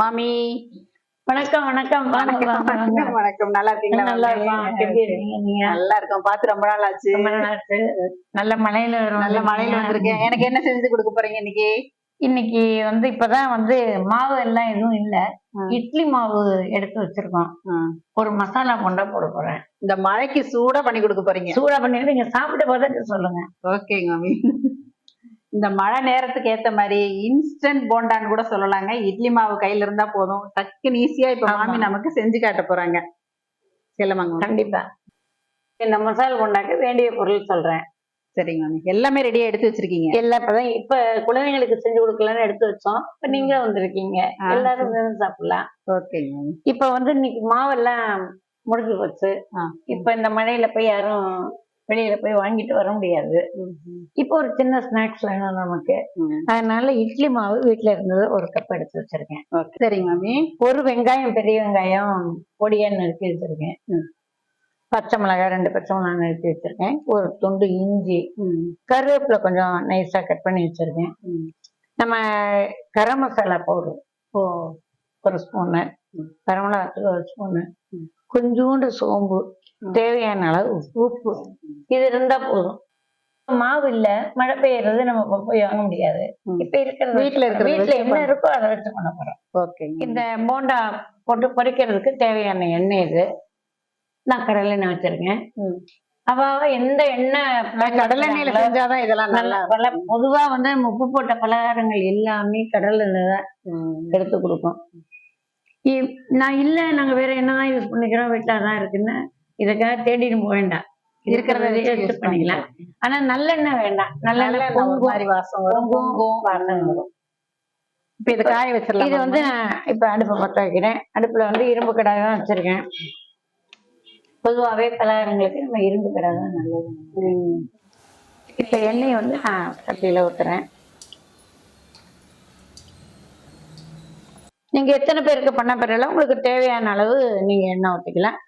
மாமி. வணக்கம் வணக்கம். வணக்கம். வணக்கம், நல்லா இருக்கீங்களா நல்லா இருக்கீங்க? நீங்க? நல்லா இருக்கோம். பாத்து ரொம்ப நாள் ஆச்சு. நல்லா மழையில நல்ல மழையில வந்திருக்கேன். எனக்கு என்ன செஞ்சு கொடுக்க போறீங்க இன்னைக்கு? இன்னைக்கு வந்து இப்பதான் வந்து மாவு எல்லாம் எதுவும் இல்ல. இட்லி மாவு எடுத்து வச்சிருக்கோம். ஒரு மசாலா கொண்டா போட போறேன். இந்த மழைக்கு சூடா பண்ணி கொடுக்க போறீங்க. சூடா பண்ணிட்டு நீங்க சாப்பிட்டு பார்த்துட்டு சொல்லுங்க. ஓகேங்க மாமி. இந்த மழை நேரத்துக்கு ஏத்த மாதிரி இன்ஸ்டன்ட் போண்டான்னு கூட சொல்லலாங்க. இட்லி மாவு கையில இருந்தா போதும். டக்குன்னு ஈஸியா இப்ப. மாமி நமக்கு செஞ்சு காட்ட போறாங்க. செல்லமாங்க. கண்டிப்பா. இந்த மசாலா கொண்டாக்க வேண்டிய பொருள் சொல்றேன். சரிங்க மாமி. எல்லாமே ரெடியா எடுத்து வச்சிருக்கீங்க. எல்லாம் இப்பதான் இப்ப குழந்தைங்களுக்கு செஞ்சு கொடுக்கலாம்னு எடுத்து வச்சோம். இப்ப நீங்க வந்திருக்கீங்க. எல்லாரும் சேர்ந்து சாப்பிடலாம். ஓகேங்க இப்ப வந்து இன்னைக்கு மாவெல்லாம் முடிஞ்சு போச்சு. இப்ப இந்த மழையில போய் யாரும் வெளியில போய் வாங்கிட்டு வர முடியாது இப்போ ஒரு சின்ன ஸ்நாக்ஸ் வேணும் நமக்கு. அதனால இட்லி மாவு வீட்ல இருந்தது ஒரு கப் எடுத்து வச்சிருக்கேன் சரிங்க மாமி ஒரு வெங்காயம் பெரிய வெங்காயம் பொடியா நறுக்கி வச்சிருக்கேன். பச்சை மிளகாய் ரெண்டு பச்சை மிளகாய் நறுக்கி வச்சிருக்கேன் ஒரு துண்டு இஞ்சி. கருவேப்பிலை கொஞ்சம் நைஸா கட் பண்ணி வச்சிருக்கேன். நம்ம கரம் மசாலா பவுடர் ஓ ஒரு ஸ்பூனு ம். வரமிளகாத்தூள் ஒரு ஸ்பூனு. கொஞ்சோண்டு சோம்பு. தேவையான அளவு உப்பு. இது இருந்தா போதும். மாவு இல்ல மழை பெய்யறது நம்ம போய் வாங்க முடியாது. இப்ப இருக்கிறது வீட்ல இருக்கிறத வீட்ல வச்சு என்ன இருக்கோ அதை வச்சு பண்ண போறோம். ஓகேங்க. இந்த போண்டா போட்டு பொரிக்கிறதுக்கு தேவையான எண்ணெய் இது. நான் கடலை எண்ணெய் வச்சிருக்கேன். அவ எந்த எண்ணெய் கடலை எண்ணெயில செஞ்சாதான் இதெல்லாம் நல்லா பல பொதுவா வந்து நம்ம உப்பு போட்ட பலகாரங்கள் எல்லாமே கடலை எண்ணெய் தான். எடுத்து கொடுப்போம். இ- நான் இல்ல நாங்க வேற என்னதான் யூஸ் பண்ணிக்கிறோம் வீட்டுல அதான் இருக்குன்னு. இதுக்காக தேடிட்டு வேண்டாம். இருக்கிறத யூஸ் பண்ணிக்கலாம். ஆனா நல்லெண்ணெய் வேண்டாம். நல்லெண்ணெய். மாதிரி வாசம். வாசம் வரும். இப்ப இதை காய வச்சிடலாம்? இது வந்து நான் இப்ப அடுப்பு பத்த வைக்கிறேன். அடுப்புல வந்து இரும்பு கடாய் தான் வச்சிருக்கேன். பொதுவாவே பலகாரங்களுக்கு நம்ம இரும்பு கடாய் தான் நல்லது. இப்ப எண்ணெய் வந்து நான் சட்டியில ஊத்துறேன். நீங்க எத்தனை பேருக்கு பண்ண பிறகு உங்களுக்கு தேவையான அளவு நீங்க எண்ணெய் ஊத்திக்கலாம்.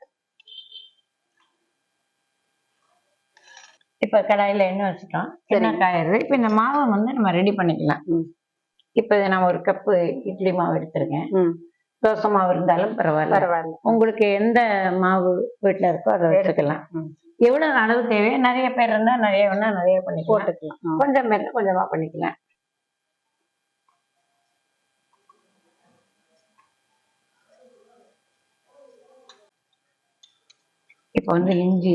இப்ப கடாயில எண்ணெய் வச்சுட்டோம். எண்ணெய் காயுது இப்ப இந்த மாவை வந்து நம்ம ரெடி பண்ணிக்கலாம். இப்ப நான் ஒரு கப்பு இட்லி மாவு எடுத்திருக்கேன். தோசை மாவு இருந்தாலும் பரவாயில்ல. பரவாயில்ல. உங்களுக்கு எந்த மாவு வீட்டுல இருக்கோ அதை வச்சுக்கலாம். ம். எவ்வளவு அளவு தேவையோ நிறைய பேர் இருந்தா நிறைய வேணா நிறைய பண்ணிக்கலாம். போட்டுக்கலாம். கொஞ்சம் பேர் கொஞ்சமா பண்ணிக்கலாம். இப்போ வந்து இஞ்சி.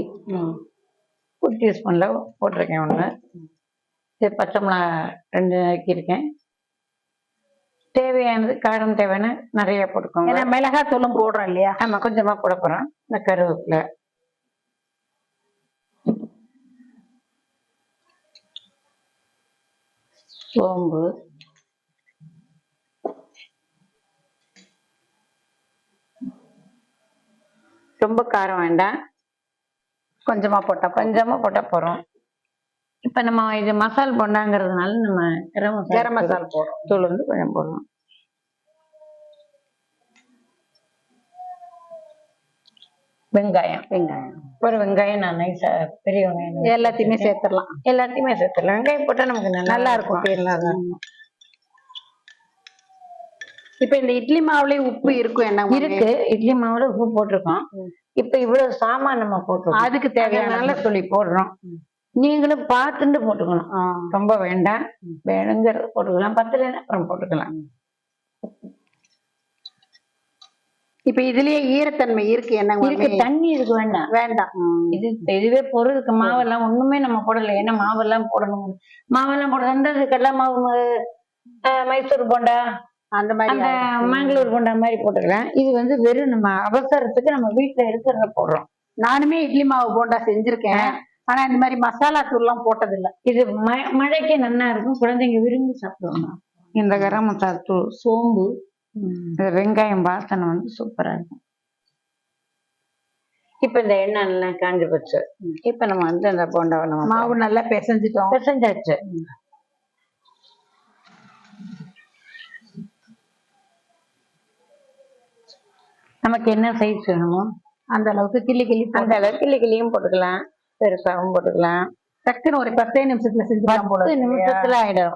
ஒரு டீஸ்பூன்ல போட்டிருக்கேன் ஒன்று இது பச்சை மிளகா ரெண்டு நறுக்கியிருக்கேன் தேவையானது காரம் தேவையான நிறைய போட்டுக்கோங்க. ஏன்னா மிளகாய் தூளும் போடுறோம் இல்லையா? ஆமா கொஞ்சமா போட போறோம். இந்த கருவேப்பிலை. சோம்பு. ரொம்ப காரம் வேண்டாம். கொஞ்சமா போட்டா கொஞ்சமா போட்டா போறோம். இப்ப நம்ம இது மசால் போண்டாங்கிறதுனால நம்ம கரம் கரம் மசாலா போடுறோம். தூள் வந்து கொஞ்சம் போடுறோம். வெங்காயம். வெங்காயம். ஒரு வெங்காயம் நான் நைஸா பெரிய வெங்காயம். எல்லாத்தையுமே சேர்த்துடலாம். எல்லாத்தையுமே சேர்த்துலாம் வெங்காயம் போட்டா நமக்கு நல்லா இருக்கும். இப்ப இந்த இட்லி மாவுலயே உப்பு இருக்கும் என்ன? இருக்கு. இட்லி மாவுல உப்பு போட்டிருக்கோம். இப்ப இவ்வளவு சாமான் நம்ம போட்டிருக்கோம். அதுக்கு தேவையான சொல்லி போடுறோம். நீங்களும் பார்த்துட்டு போட்டுக்கணும். ரொம்ப வேண்டாம். வேணுங்கிறது போட்டுக்கலாம். பத்துல அப்புறம் போட்டுக்கலாம். இப்ப இதுலயே ஈரத்தன்மை இருக்கு என்ன மாமி? இதுக்கு தண்ணி இதுக்கு வேண்டாம். வேண்டாம். இது இதுவே பொருளுக்கு மாவெல்லாம் ஒண்ணுமே நம்ம போடல. ஏன்னா மாவெல்லாம் போடணும்? மாவெல்லாம் போட அந்த மாவு மைசூர் போண்டா அந்த மாதிரி அந்த மேங்களூர் போண்டா மாதிரி போட்டுக்கலாம் இது வந்து வெறும் நம்ம அவசரத்துக்கு நம்ம வீட்டுல இருக்கிறத போடுறோம். நானுமே இட்லி மாவு போண்டா செஞ்சிருக்கேன். ஆனா இந்த மாதிரி மசாலா தூள் எல்லாம் போட்டது இல்ல இது ம- மழைக்கு நல்லா இருக்கும். குழந்தைங்க விரும்பி சாப்பிடுவாங்க. இந்த கரம் மசாலா தூள் சோம்பு இந்த வெங்காயம் வாசனை வந்து சூப்பரா இருக்கும். இப்ப இந்த எண்ணெய் நல்லா காஞ்சு போச்சு. இப்ப நம்ம வந்து இந்த போண்டாவை நம்ம மாவு நல்லா பிசைஞ்சிட்டோம். பிசைஞ்சாச்சு. நமக்கு என்ன சைஸ் வேணுமோ? அந்த அளவுக்கு கிள்ளி கிள்ளி அந்த அளவுக்கு கிள்ளி கிள்ளியும் போட்டுக்கலாம். பெருசாவும் போட்டுக்கலாம். டக்குன்னு ஒரு பத்தே நிமிஷத்துல செஞ்சுக்கலாம் போல. நிமிஷத்துல ஆயிடும்.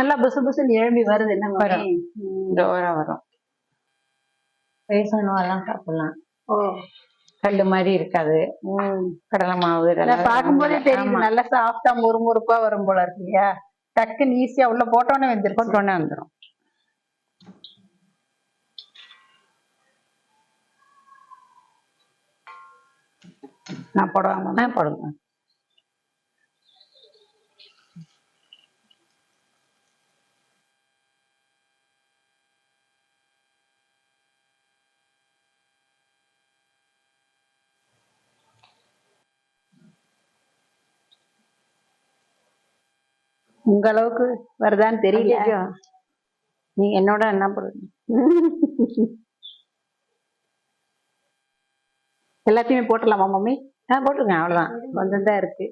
நல்லா புசு புசுன்னு எழும்பி வருது என்ன? வரும். ஜோரா வரும். வயசானவெல்லாம் சாப்பிடலாம். ஓ. கல்லு மாதிரி இருக்காது. கடலை மாவு பார்க்கும்போதே தெரியுது ஆமா. நல்லா சாஃப்டா முறுமுறுப்பா வரும் போல இருக்கு இல்லையா? டக்குன்னு ஈஸியா உள்ள போட்டோன்னே வெந்திருக்கும் போட்டோன்னே வந்துடும் நான் போடுவாங்க ஆ உங்க அளவுக்கு வருதான்னு தெரியல. நீ என்னோட என்ன போடுங்க எல்லாத்தையுமே போட்டுடலாமா மம்மி? ஆ போட்டுருங்க அவ்வளவுதான். கொஞ்சம் தான் இருக்கு.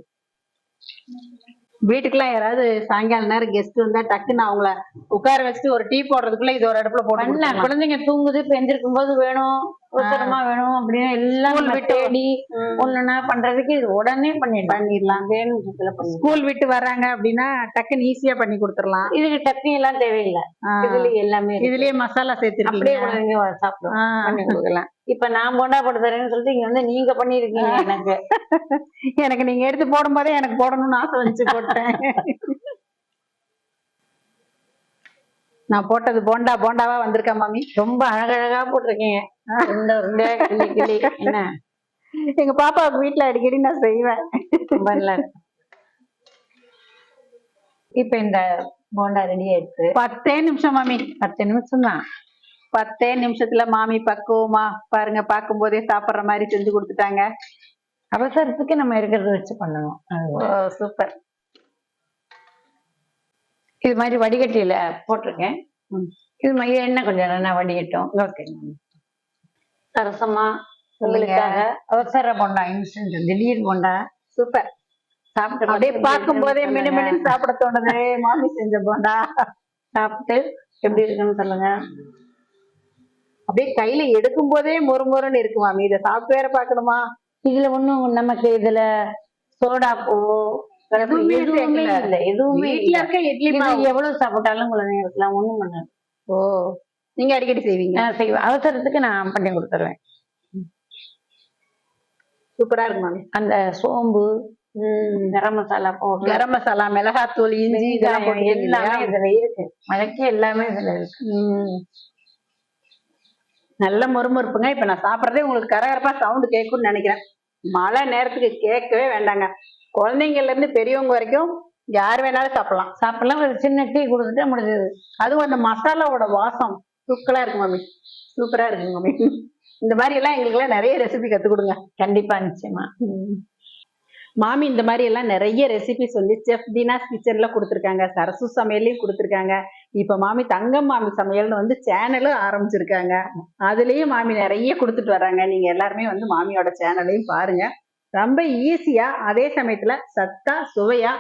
வீட்டுக்குலாம் யாராவது சாயங்காலம் நேரம் கெஸ்ட் வந்தா டக்குன்னு அவங்கள உட்கார வச்சுட்டு ஒரு டீ போடுறதுக்குள்ள இது ஒரு அடுப்புல கொடுத்துடலாம். குழந்தைங்க தூங்குது இப்ப எந்திரிக்கும் போது வேணும். அவசரமா வேணும் அப்படின்னு எல்லாம் தேடி ம். ஒண்ணுன்னா பண்றதுக்கு இது உடனே பண்ணிடலாம் பண்ணிடலாம் வேணும். ஸ்கூல் விட்டு வர்றாங்க அப்படின்னா டக்குன்னு ஈஸியா பண்ணி கொடுத்துடலாம் இதுக்கு டக்குனு எல்லாம் தேவையில்லை. இதுல எல்லாமே. இதுலயே மசாலா அப்படியே ஆ. பண்ணி கொடுக்கலாம் இப்ப நான் போண்டா போட்டு தரேன்னு சொல்லிட்டு இங்க வந்து நீங்க பண்ணிருக்கீங்க எனக்கு எனக்கு நீங்க எடுத்து போடும் போதே எனக்கு போடணும்னு ஆசை வந்துச்சு போட்டேன் நான் போட்டது போண்டா போண்டாவா வந்திருக்கா மாமி? ரொம்ப அழகழகா போட்டிருக்கீங்க. கிளி கிளி என்ன? எங்க பாப்பாவுக்கு வீட்டுல அடிக்கடி நான் செய்வேன். ரொம்ப நல்லா இருக்கு. இப்ப இந்த போண்டா ரெடி ஆயிடுச்சு. பத்தே நிமிஷம் மாமி. பத்து நிமிஷம் தான். பத்தே நிமிஷத்துல மாமி பக்குவமா பாருங்க பார்க்கும் போதே சாப்பிடுற மாதிரி செஞ்சு கொடுத்துட்டாங்க. அவசரத்துக்கு நம்ம இருக்கிறத வச்சு பண்ணணும். சூப்பர். இது மாதிரி வடிகட்டியில போட்டிருக்கேன். ம். இது மாதிரி எண்ணெய் கொஞ்சம் நல்லா வடிகட்டும். ஓகே உங்களுக்காக அவசர போண்டா இன்ஸ்டன்ட் திடீர் போண்டா. சூப்பர். சாப்பிட்டு அப்படியே பார்க்கும் போதே மினு மினு சாப்பிட தோணுது. மாமி செஞ்ச போண்டா. சாப்பிட்டு எப்படி இருக்குன்னு சொல்லுங்க. அப்படியே கையில எடுக்கும் போதே மொறு மொறுன்னு இருக்கு மாமி. இதை சாப்பிட்டு வேற பாக்கணுமா இதுல ஒண்ணும் நமக்கு இதுல சோடா பூ எதுவுமே. இல்ல. எதுவுமே இருக்க இட்லி மாவு எவ்வளவு சாப்பிட்டாலும் குழந்தைங்களுக்குலாம் ஒண்ணும் பண்ணாது ஓ. நீங்க அடிக்கடி செய்வீங்க? நான் செய்வேன். அவசரத்துக்கு நான் பண்ணி கொடுத்துருவேன். சூப்பரா இருக்கு மாமி. அந்த சோம்பு கரம் மசாலா பவுடர் கரம் மசாலா மிளகாத்தூள் இஞ்சி இதெல்லாம் எல்லாமே? இதுல இருக்கு. மழைக்கு எல்லாமே இதுல இருக்கு. நல்ல மொறுமொறுப்புங்க. இப்ப நான் சாப்பிடுறதே உங்களுக்கு கரகரப்பா சவுண்ட் கேட்கும்னு நினைக்கிறேன். மழை நேரத்துக்கு கேட்கவே வேண்டாங்க. குழந்தைங்கள்ல இருந்து பெரியவங்க வரைக்கும் யார் வேணாலும் சாப்பிடலாம். சாப்பிடலாம். ஒரு சின்ன டீ கொடுத்துட்டா முடிஞ்சது. அதுவும் அந்த மசாலாவோட வாசம் தூக்கலா இருக்கு மாமி சூப்பரா இருக்கு மாமி இந்த மாதிரி எல்லாம் எங்களுக்கு எல்லாம் நிறைய ரெசிபி கத்து கொடுங்க. கண்டிப்பா நிச்சயமா. மாமி இந்த மாதிரி எல்லாம் நிறைய ரெசிபிஸ் வந்து செஃப் தீனாஸ் கிச்சன்ல கொடுத்துருக்காங்க. சரசு சமையல்லையும் கொடுத்துருக்காங்க. இப்ப மாமி தங்கம் மாமி சமையல்னு வந்து சேனலும் ஆரம்பிச்சிருக்காங்க. அதுலயும் மாமி நிறைய கொடுத்துட்டு வர்றாங்க நீங்க எல்லாருமே வந்து மாமியோட சேனலையும் பாருங்க. ரொம்ப ஈஸியா அதே சமயத்துல சத்தா சுவையா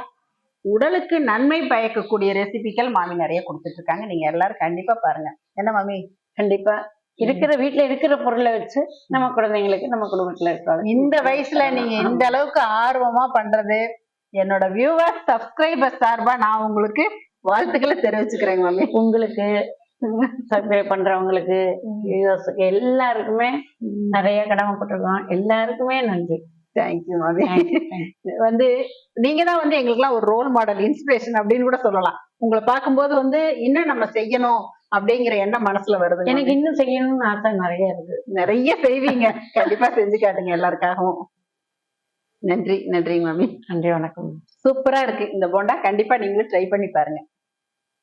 உடலுக்கு நன்மை பயக்கக்கூடிய ரெசிபிகள் மாமி நிறைய கொடுத்துட்டு இருக்காங்க நீங்க எல்லாரும் கண்டிப்பா பாருங்க. என்ன மாமி? கண்டிப்பா. இருக்கிற வீட்ல இருக்கிற பொருளை வச்சு நம்ம குழந்தைங்களுக்கு நம்ம குடும்பத்துல இருக்கிறோம் இந்த வயசுல நீங்க இந்த அளவுக்கு ஆர்வமா பண்றது என்னோட வியூவர்ஸ் சப்ஸ்கிரைபர் சார்பா நான் உங்களுக்கு வாழ்த்துக்களை தெரிவிச்சுக்கிறேங்க மாமி. உங்களுக்கு சப்ஸ்கிரைப் பண்றவங்களுக்கு எல்லாருக்குமே நிறைய கடமைப்பட்டிருக்கோம் எல்லாருக்குமே நன்றி. தேங்க்யூ மாமி வந்து நீங்க தான் வந்து எங்களுக்குலாம் ஒரு ரோல் மாடல் இன்ஸ்பிரேஷன் அப்படின்னு கூட சொல்லலாம். உங்களை பார்க்கும்போது வந்து இன்னும் நம்ம செய்யணும் அப்படிங்கிற எண்ணம் மனசுல வருது எனக்கு இன்னும் செய்யணும்னு ஆசை நிறைய இருக்கு. நிறைய செய்வீங்க. கண்டிப்பா செஞ்சு காட்டுங்க எல்லாருக்காகவும். நன்றி நன்றி மாமி. நன்றி வணக்கம். சூப்பரா இருக்கு. இந்த போண்டா கண்டிப்பா நீங்களும் ட்ரை பண்ணி பாருங்க.